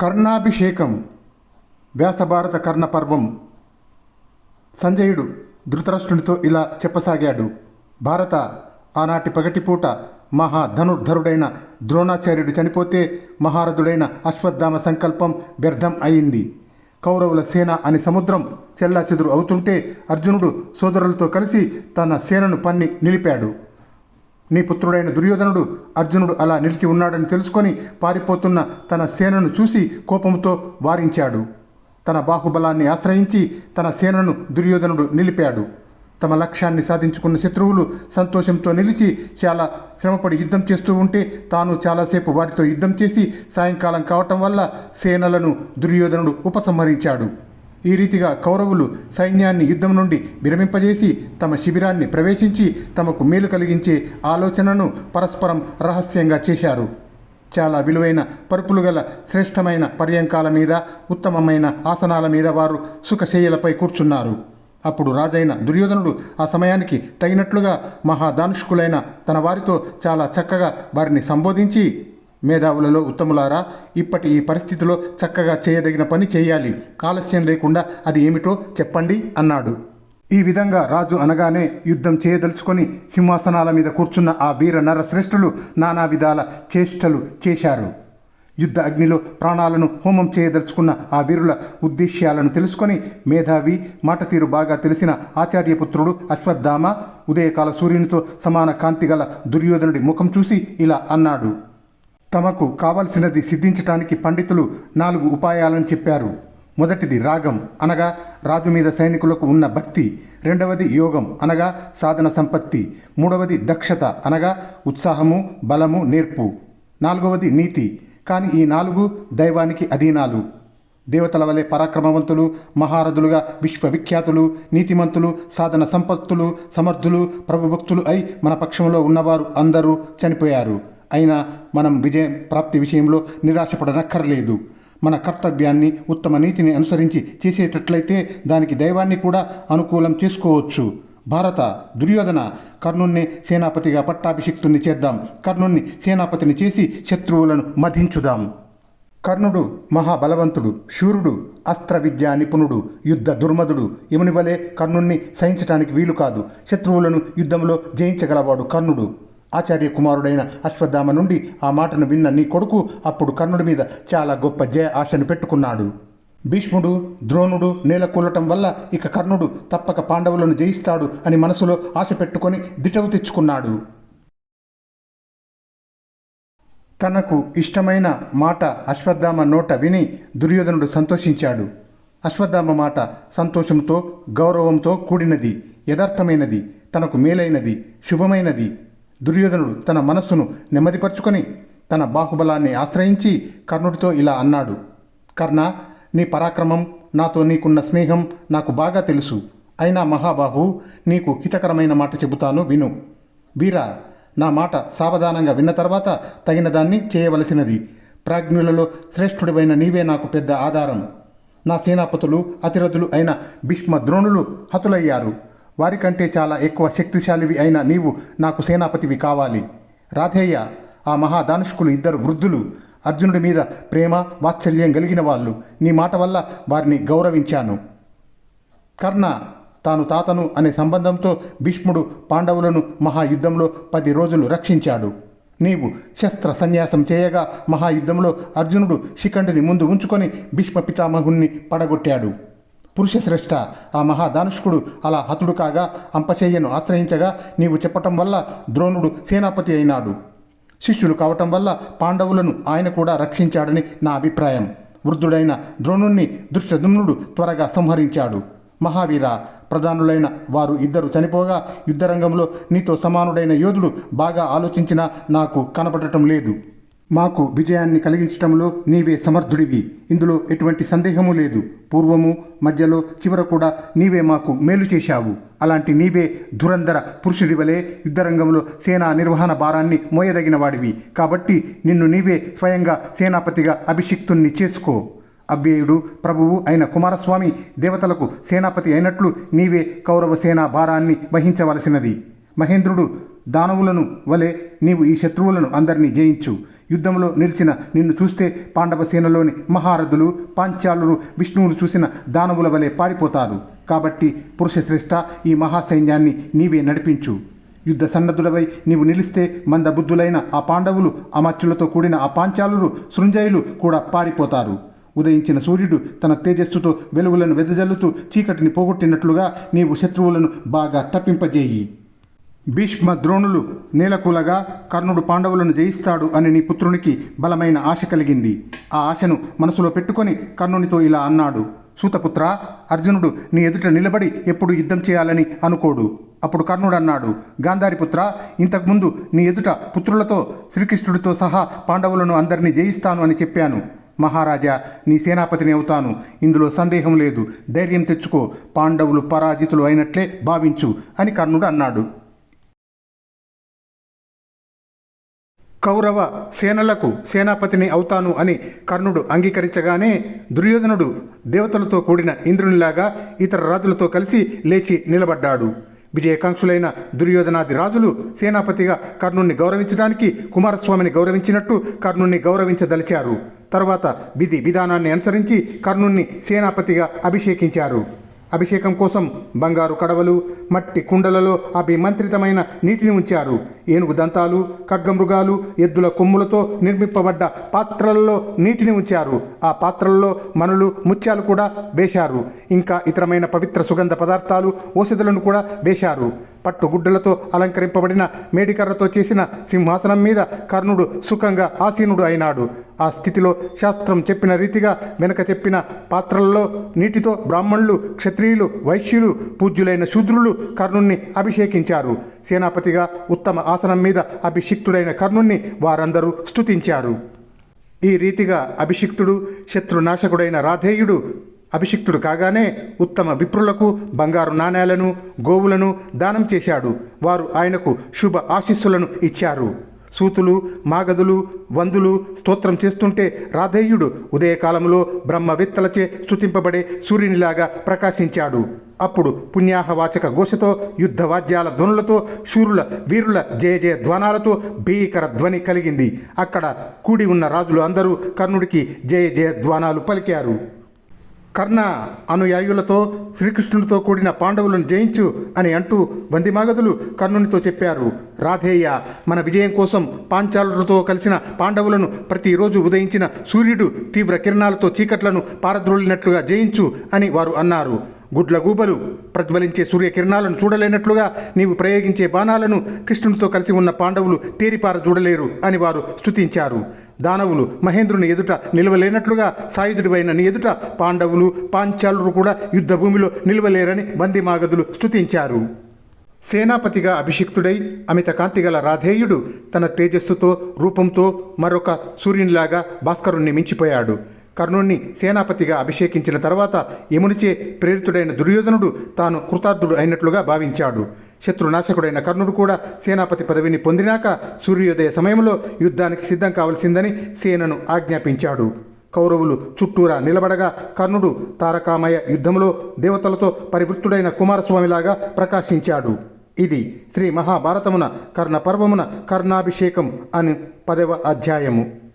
కర్ణాభిషేకం వ్యాసభారత కర్ణపర్వం. సంజయుడు ధృతరాష్ట్రునితో ఇలా చెప్పసాగాడు భారత ఆనాటి పగటిపూట మహా ధనుర్ధరుడైన ద్రోణాచార్యుడు చనిపోతే మహారథుడైన అశ్వత్థామ సంకల్పం వ్యర్థం అయింది. కౌరవుల సేన అని సముద్రం చెల్లాచెదురు అవుతుంటే అర్జునుడు సోదరులతో కలిసి తన సేనను పన్ని నిలిపాడు. నీ పుత్రుడైన దుర్యోధనుడు అర్జునుడు అలా నిలిచి ఉన్నాడని తెలుసుకొని పారిపోతున్న తన సేనను చూసి కోపంతో వారించాడు. తన బాహుబలాన్ని ఆశ్రయించి తన సేనను దుర్యోధనుడు నిలిపాడు. తమ లక్ష్యాన్ని సాధించుకున్న శత్రువులు సంతోషంతో నిలిచి చాలా శ్రమపడి యుద్ధం చేస్తూ ఉంటే తాను చాలాసేపు వారితో యుద్ధం చేసి సాయంకాలం కావటం వల్ల సేనలను దుర్యోధనుడు ఉపసంహరించాడు. ఈ రీతిగా కౌరవులు సైన్యాన్ని యుద్ధం నుండి విరమింపజేసి తమ శిబిరాన్ని ప్రవేశించి తమకు మేలు కలిగించే ఆలోచనను పరస్పరం రహస్యంగా చేశారు. చాలా విలువైన పరుపులు గల శ్రేష్టమైన పర్యంకాల మీద ఉత్తమమైన ఆసనాల మీద వారు సుఖశయ్యలపై కూర్చున్నారు. అప్పుడు రాజైన దుర్యోధనుడు ఆ సమయానికి తగినట్లుగా మహాదానుష్కులైన తన వారితో చాలా చక్కగా వారిని సంబోధించి మేధావులలో ఉత్తములారా ఇప్పటి ఈ పరిస్థితిలో చక్కగా చేయదగిన పని చేయాలి. ఆలస్యం లేకుండా అది ఏమిటో చెప్పండి అన్నాడు. ఈ విధంగా రాజు అనగానే యుద్ధం చేయదలుచుకొని సింహాసనాల మీద కూర్చున్న ఆ వీర నరశ్రేష్ఠులు నానా విధాల చేష్టలు చేశారు. యుద్ధ అగ్నిలో ప్రాణాలను హోమం చేయదలుచుకున్న ఆ వీరుల ఉద్దేశ్యాలను తెలుసుకొని మేధావి మాట తీరు బాగా తెలిసిన ఆచార్యపుత్రుడు అశ్వత్థామ ఉదయకాల సూర్యునితో సమాన కాంతి గల దుర్యోధనుడి ముఖం చూసి ఇలా అన్నాడు. తమకు కావలసినది సిద్ధించటానికి పండితులు నాలుగు ఉపాయాలను చెప్పారు. మొదటిది రాగం అనగా రాజు మీద సైనికులకు ఉన్న భక్తి. రెండవది యోగం అనగా సాధన సంపత్తి. మూడవది దక్షత అనగా ఉత్సాహము బలము నేర్పు. నాలుగవది నీతి. కానీ ఈ నాలుగు దైవానికి అధీనాలు. దేవతల వలె పరాక్రమవంతులు మహారథులుగా విశ్వవిఖ్యాతులు నీతిమంతులు సాధన సంపత్తులు సమర్థులు ప్రభుభక్తులు అయి మన పక్షంలో ఉన్నవారు అందరూ చనిపోయారు. అయినా మనం విజయం ప్రాప్తి విషయంలో నిరాశపడనక్కర్లేదు. మన కర్తవ్యాన్ని ఉత్తమ నీతిని అనుసరించి చేసేటట్లయితే దానికి దైవాన్ని కూడా అనుకూలం చేసుకోవచ్చు. భారత దుర్యోధన కర్ణుణ్ణి సేనాపతిగా పట్టాభిషిక్తుని చేద్దాం. కర్ణుణ్ణి సేనాపతిని చేసి శత్రువులను మధించుదాం. కర్ణుడు మహాబలవంతుడు శూరుడు అస్త్ర విద్యా నిపుణుడు యుద్ధ దుర్మధుడు. ఇవని వలె కర్ణుణ్ణి సహించటానికి వీలు కాదు శత్రువులను యుద్ధంలో జయించగలవాడు కర్ణుడు. ఆచార్య కుమారుడైన అశ్వత్థామ నుండి ఆ మాటను విన్న నీ కొడుకు అప్పుడు కర్ణుడి మీద చాలా గొప్ప జయ ఆశను పెట్టుకున్నాడు. భీష్ముడు ద్రోణుడు నేలకూలటం వల్ల ఇక కర్ణుడు తప్పక పాండవులను జయిస్తాడు అని మనసులో ఆశ పెట్టుకొని దిటవు తెచ్చుకున్నాడు. తనకు ఇష్టమైన మాట అశ్వత్థామ నోట విని దుర్యోధనుడు సంతోషించాడు. అశ్వత్థామ మాట సంతోషంతో గౌరవంతో కూడినది యథార్థమైనది తనకు మేలైనది శుభమైనది దుర్యోధనుడు తన మనస్సును నెమ్మదిపరుచుకొని తన బాహుబలాన్ని ఆశ్రయించి కర్ణుడితో ఇలా అన్నాడు కర్ణ నీ పరాక్రమం నాతో నీకున్న స్నేహం నాకు బాగా తెలుసు. అయినా మహాబాహు నీకు హితకరమైన మాట చెబుతాను విను. వీరా నా మాట సావధానంగా విన్న తర్వాత తగిన దాన్ని చేయవలసినది. ప్రాజ్ఞులలో శ్రేష్ఠుడివైన నీవే నాకు పెద్ద ఆధారం. నా సేనాపతులు అతిరథులు అయిన భీష్మ ద్రోణులు హతులయ్యారు. వారికంటే చాలా ఎక్కువ శక్తిశాలివి అయిన నీవు నాకు సేనాపతివి కావాలి. రాధేయ ఆ మహాదానుష్కులు ఇద్దరు వృద్ధులు. అర్జునుడి మీద ప్రేమ వాత్సల్యం కలిగిన వాళ్ళు. నీ మాట వల్ల వారిని గౌరవించాను. కర్ణ తాను తాతను అనే సంబంధంతో భీష్ముడు పాండవులను మహాయుద్ధంలో పది రోజులు రక్షించాడు. నీవు శస్త్ర సన్యాసం చేయగా మహాయుద్ధంలో అర్జునుడు శిఖండిని ముందు ఉంచుకొని భీష్మ పితామహుణ్ణి పడగొట్టాడు. పురుషశ్రేష్ట ఆ మహాదానుష్కుడు అలా హతుడు కాగా అంపచేయను ఆశ్రయించగా నీవు చెప్పటం వల్ల ద్రోణుడు సేనాపతి అయినాడు. శిష్యులు కావటం వల్ల పాండవులను ఆయన కూడా రక్షించాడని నా అభిప్రాయం. వృద్ధుడైన ద్రోణుణ్ణి దుష్టదుమ్నుడు త్వరగా సంహరించాడు. మహావీర ప్రధానులైన వారు ఇద్దరు చనిపోగా యుద్ధరంగంలో నీతో సమానుడైన యోధుడు బాగా ఆలోచించినా నాకు కనపడటం లేదు. మాకు విజయాన్ని కలిగించటంలో నీవే సమర్థుడివి. ఇందులో ఎటువంటి సందేహము లేదు. పూర్వము మధ్యలో చివర కూడా నీవే మాకు మేలు చేశావు. అలాంటి నీవే ధురంధర పురుషుడి వలె యుద్ధరంగంలో సేనా నిర్వహణ భారాన్ని మోయదగిన వాడివి. కాబట్టి నిన్ను నీవే స్వయంగా సేనాపతిగా అభిషిక్తుణ్ణి చేసుకో. అవ్యయుడు ప్రభువు అయిన కుమారస్వామి దేవతలకు సేనాపతి అయినట్లు నీవే కౌరవ సేనా భారాన్ని వహించవలసినది. మహేంద్రుడు దానవులను వలె నీవు ఈ శత్రువులను అందరినీ జయించు. యుద్ధంలో నిలిచిన నిన్ను చూస్తే పాండవ సేనలోని మహారథులు పాంచాలురు విష్ణువును చూసిన దానవుల వలె పారిపోతారు. కాబట్టి పురుషశ్రేష్ఠ ఈ మహాసైన్యాన్ని నీవే నడిపించు. యుద్ధ సన్నద్ధుడవై నీవు నిలిస్తే మందబుద్ధులైన ఆ పాండవులు అమర్చులతో కూడిన ఆ పాంచాలురు సృంజయులు కూడా పారిపోతారు. ఉదయించిన సూర్యుడు తన తేజస్సుతో వెలుగులను వెదజల్లుతూ చీకటిని పోగొట్టినట్లుగా నీవు శత్రువులను బాగా తప్పింపజేయి. భీష్మ ద్రోణులు నేలకూలగా కర్ణుడు పాండవులను జయిస్తాడు అని నీ పుత్రునికి బలమైన ఆశ కలిగింది. ఆ ఆశను మనసులో పెట్టుకొని కర్ణునితో ఇలా అన్నాడు. సూతపుత్ర అర్జునుడు నీ ఎదుట నిలబడి ఎప్పుడు యుద్ధం చేయాలని అనుకోడు. అప్పుడు కర్ణుడు అన్నాడు గాంధారిపుత్ర ఇంతకుముందు నీ ఎదుట పుత్రులతో శ్రీకృష్ణుడితో సహా పాండవులను అందరినీ జయిస్తాను అని చెప్పాను. మహారాజా నీ సేనాపతిని అవుతాను. ఇందులో సందేహం లేదు. ధైర్యం తెచ్చుకో. పాండవులు పరాజితులు అయినట్లే భావించు అని కర్ణుడు అన్నాడు. కౌరవ సేనలకు సేనాపతిని అవుతాను అని కర్ణుడు అంగీకరించగానే దుర్యోధనుడు దేవతలతో కూడిన ఇంద్రునిలాగా ఇతర రాజులతో కలిసి లేచి నిలబడ్డాడు. విజయకాంక్షులైన దుర్యోధనాది రాజులు సేనాపతిగా కర్ణుణ్ణి గౌరవించడానికి కుమారస్వామిని గౌరవించినట్టు కర్ణుణ్ణి గౌరవించదలిచారు. తరువాత విధి విధానాన్ని అనుసరించి కర్ణుణ్ణి సేనాపతిగా అభిషేకించారు. అభిషేకం కోసం బంగారు కడవలు మట్టి కుండలలో అభిమంత్రితమైన నీటిని ఉంచారు. ఏనుగు దంతాలు ఖడ్గమృగాలు ఎద్దుల కొమ్ములతో నిర్మింపబడ్డ పాత్రలలో నీటిని ఉంచారు. ఆ పాత్రలలో మనులు ముత్యాలు కూడా వేశారు. ఇంకా ఇతరమైన పవిత్ర సుగంధ పదార్థాలు ఓషధులను కూడా వేశారు. పట్టుగుడ్డలతో అలంకరింపబడిన మేడికర్రతో చేసిన సింహాసనం మీద కర్ణుడు సుఖంగా ఆసీనుడు అయినాడు. ఆ స్థితిలో శాస్త్రం చెప్పిన రీతిగా వెనక చెప్పిన పాత్రలలో నీటితో బ్రాహ్మణులు క్షత్రియులు వైశ్యులు పూజ్యులైన శూద్రులు కర్ణుణ్ణి అభిషేకించారు. సేనాపతిగా ఉత్తమ ఆసనం మీద అభిషిక్తుడైన కర్ణుణ్ణి వారందరూ స్తుతించారు. ఈ రీతిగా అభిషిక్తుడు శత్రునాశకుడైన రాధేయుడు అభిషిక్తుడు కాగానే ఉత్తమ విప్రులకు బంగారు నాణేలను గోవులను దానం చేశాడు. వారు ఆయనకు శుభ ఆశీస్సులను ఇచ్చారు. సూతులు మాగదులు వందులు స్తోత్రం చేస్తుంటే రాధేయుడు ఉదయకాలంలో బ్రహ్మవేత్తలచే స్థుతింపబడే సూర్యునిలాగా ప్రకాశించాడు. అప్పుడు పుణ్యాహవాచక ఘోషతో యుద్ధవాద్యాల ధ్వనులతో శూరుల వీరుల జయ జయ ధ్వనాలతో భీకర ధ్వని కలిగింది. అక్కడ కూడి ఉన్న రాజులు అందరూ కర్ణుడికి జయ జయ ధ్వానాలు పలికారు. కర్ణ అనుయాయులతో శ్రీకృష్ణుడితో కూడిన పాండవులను జయించు అని అంటూ బందిమాగదులు కర్ణునితో చెప్పారు. రాధేయ మన విజయం కోసం పాంచాలులతో కలిసిన పాండవులను ప్రతిరోజు ఉదయించిన సూర్యుడు తీవ్ర కిరణాలతో చీకట్లను పారద్రోలినట్లుగా జయించు అని వారు అన్నారు. గుడ్ల గూబలు ప్రజ్వలించే సూర్యకిరణాలను చూడలేనట్లుగా నీవు ప్రయోగించే బాణాలను కృష్ణునితో కలిసి ఉన్న పాండవులు తేరిపార చూడలేరు అని వారు స్తుతించారు. దానవులు మహేంద్రుని ఎదుట నిలవలేనట్లుగా సాయుధుడివైన నీ ఎదుట పాండవులు పాంచాలురు కూడా యుద్ధభూమిలో నిలవలేరని బందిమాగదులు స్తుతించారు. సేనాపతిగా అభిషిక్తుడై అమిత కాంతిగల రాధేయుడు తన తేజస్సుతో రూపంతో మరొక సూర్యునిలాగా భాస్కరుణ్ణి మించిపోయాడు. కర్ణుణ్ణి సేనాపతిగా అభిషేకించిన తర్వాత యమునిచే ప్రేరితుడైన దుర్యోధనుడు తాను కృతార్థుడు అయినట్లుగా భావించాడు. శత్రునాశకుడైన కర్ణుడు కూడా సేనాపతి పదవిని పొందినాక సూర్యోదయ సమయంలో యుద్ధానికి సిద్ధం కావలసిందని సేనను ఆజ్ఞాపించాడు. కౌరవులు చుట్టూరా నిలబడగా కర్ణుడు తారకామయ యుద్ధంలో దేవతలతో పరివృత్తుడైన కుమారస్వామిలాగా ప్రకాశించాడు. ఇది శ్రీ మహాభారతమున కర్ణ పర్వమున కర్ణాభిషేకం అని పదవ అధ్యాయము.